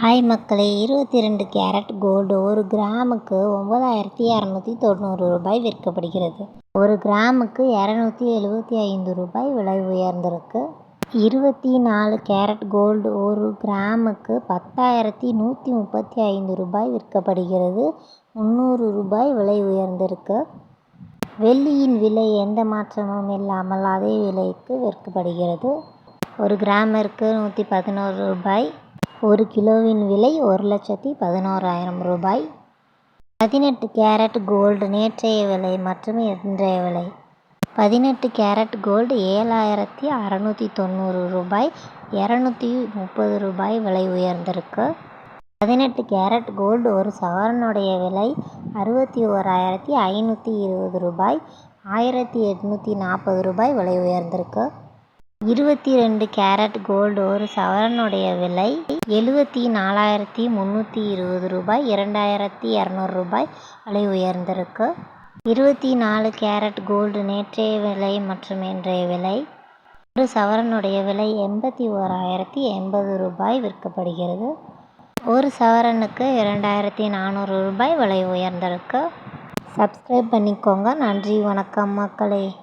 Hi மக்களே இருபத்தி ரெண்டு கேரட் கோல்டு ஒரு கிராமுக்கு ஒம்பதாயிரத்தி இரநூத்தி தொண்ணூறு ரூபாய் விற்கப்படுகிறது. ஒரு கிராமுக்கு இரநூத்தி எழுபத்தி ஐந்து ரூபாய் விலை உயர்ந்திருக்கு. இருபத்தி நாலு கேரட் கோல்டு ஒரு கிராமுக்கு பத்தாயிரத்தி நூற்றி முப்பத்தி ஐந்து ரூபாய் விற்கப்படுகிறது. முந்நூறு ரூபாய் விலை உயர்ந்திருக்கு. வெள்ளியின் விலை எந்த மாற்றமும் இல்லாமல் அதே விலைக்கு விற்கப்படுகிறது. ஒரு கிராமிற்கு நூற்றி பதினோரு ரூபாய் ஒரு கிலோவின் விலை ஒரு லட்சத்தி பதினோராயிரம் ரூபாய். பதினெட்டு கேரட் கோல்டு நேற்றைய விலை மற்றும் இன்றைய விலை. பதினெட்டு கேரட் கோல்டு ஏழாயிரத்தி அறநூற்றி தொண்ணூறு ரூபாய். இரநூத்தி முப்பது ரூபாய் விலை உயர்ந்திருக்கு. பதினெட்டு கேரட் கோல்டு ஒரு சவரனுடைய விலை அறுபத்தி ஓராயிரத்தி ஐநூற்றி இருபது ரூபாய். ஆயிரத்தி எட்நூற்றி நாற்பது ரூபாய் விலை உயர்ந்திருக்கு. இருபத்தி ரெண்டு கேரட் கோல்டு ஒரு சவரனுடைய விலை எழுபத்தி நாலாயிரத்தி முந்நூற்றி இருபது ரூபாய் இரண்டாயிரத்தி இரநூறு ரூபாய் விலை உயர்ந்திருக்கு. இருபத்தி நாலு கேரட் கோல்டு நேற்றைய விலை மற்றும் இன்றைய விலை ஒரு சவரனுடைய விலை எண்பத்தி ஓராயிரத்தி எண்பது ரூபாய் விற்கப்படுகிறது. ஒரு சவரனுக்கு இரண்டாயிரத்தி நானூறு ரூபாய் விலை உயர்ந்திருக்கு. சப்ஸ்கிரைப் பண்ணிக்கோங்க. நன்றி. வணக்கம் மக்களே.